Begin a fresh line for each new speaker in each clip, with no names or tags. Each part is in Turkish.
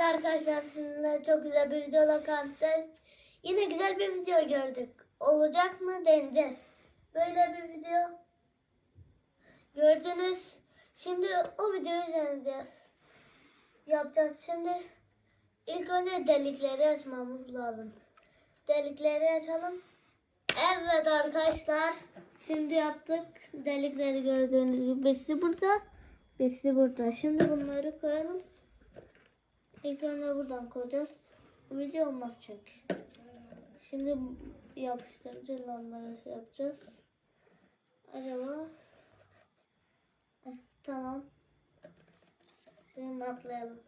Evet arkadaşlar sizinle çok güzel bir videola karşınızdayız. Yine güzel bir video gördük. Olacak mı deneyeceğiz. Böyle bir video gördünüz. Şimdi o videoyu izleyeceğiz. Yapacağız şimdi. İlk önce delikleri açmamız lazım. Delikleri açalım. Evet arkadaşlar. Şimdi yaptık. Delikleri gördüğünüz gibi. Birisi burada. Birisi burada. Şimdi bunları koyalım. İlk buradan koyacağız. Video olmaz çünkü. Şimdi yapıştırıcı lanları şey yapacağız. Acaba Heh, tamam. Şimdi atlayalım.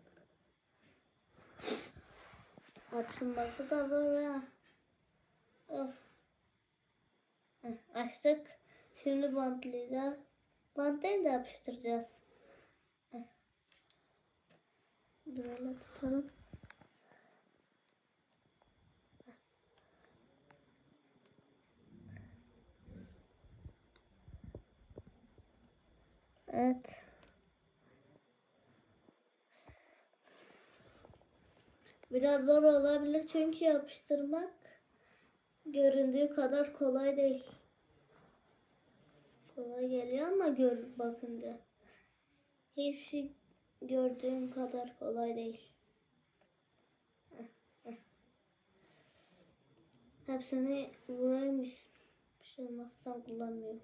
Açılması da zor ya. Of. Heh, açtık. Şimdi bantlayacağız. Bantlayı da yapıştıracağız. Böyle tutalım. Evet. Biraz zor olabilir çünkü yapıştırmak göründüğü kadar kolay değil. Kolay geliyor ama gör bakınca. Şey gördüğün kadar kolay değil. Hepsini vuraymış. Bir şey olmazsan kullanmıyorum.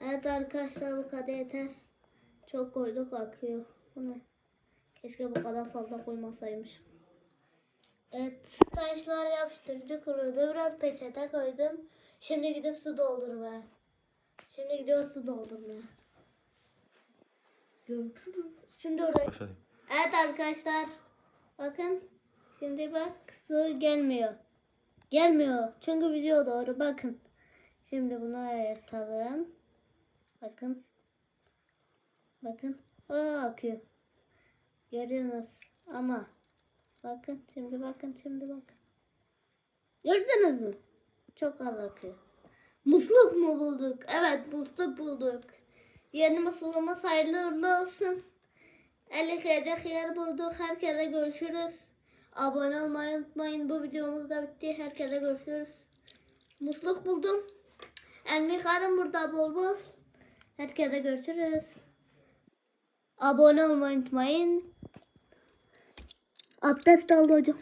Evet arkadaşlar bu kadar yeter. Çok koyduk akıyor. Bu ne? Keşke bu kadar fazla koymasaymışım. Evet kaşlar yapıştırıcı kurudu. Biraz peçete koydum. Şimdi gidip su doldurmaya. Şimdi gidiyoruz su doldurmaya. Görüşürüz. Şimdi oraya.
Başlayayım.
Evet arkadaşlar. Bakın. Şimdi bak su gelmiyor. Gelmiyor. Çünkü video doğru. Bakın. Şimdi bunu ayırtalım. Bakın. Bakın. Aa akıyor. Görüyorsunuz. Ama bakın şimdi bakın şimdi bakın. Gördünüz mü? Çok az akıyor. Musluk mu bulduk? Evet musluk bulduk. Yeni musluğumuz hayırlı uğurlu olsun. El yıkayacak yer bulduk. Herkese görüşürüz. Abone olmayı unutmayın. Bu videomuz da bitti. Herkese görüşürüz. Musluk buldum. El yıkarım burada bol bol. Herkese görüşürüz. Abone olmayı unutmayın. Abdest alacağım.